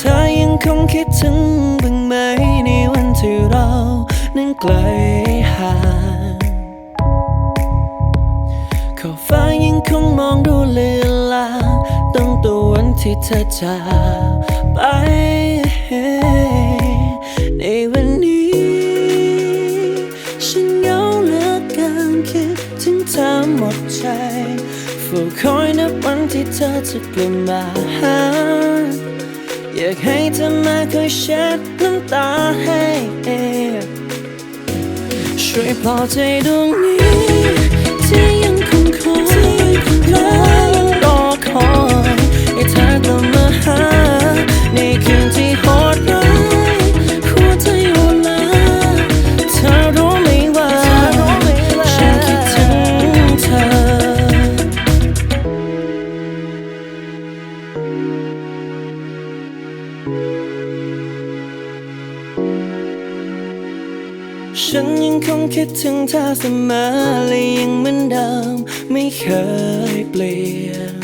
ธอยังคงคิดถึงบ้างไหมในวันที่เรานั้นไกลห่างขอบฟ้ายังคงมองดูเลือนลางตั้งแต่วันที่เธอจากไป ในวันนี้ ฉันเหงาเหลือเกินคิดถึงเธอหมดใจเฝ้าคอยนับวันที่เธอจะกลับมาหา อยากให้เธอมาคอยเช็ดน้ำตาให้ช่วยปลอบใจดวงนี้ ฉันยังคงคิดถึงเธอเสมอและยังเหมือนเดิมไม่เคยเปลี่ยน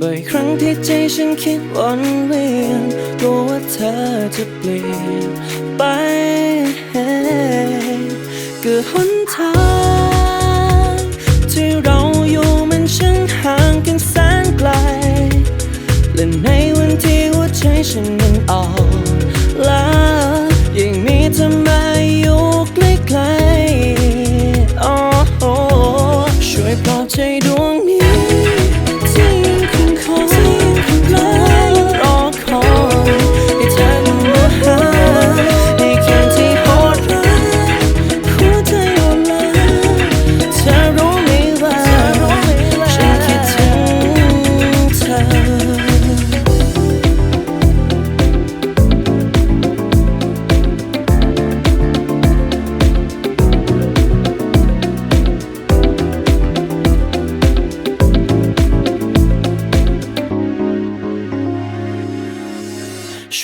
บ่อยครั้งที่ใจฉันคิดวนเวียนกลัวว่าเธอจะเปลี่ยนไป คือหนทาง ช่ว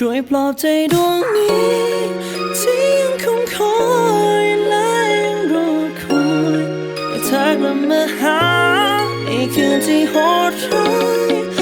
ช่วยปลอบใจดวงนี้ ที่ยังคงคอยและยังรอคอยให้เธอกลับมาหาในคืนที่โหดร้าย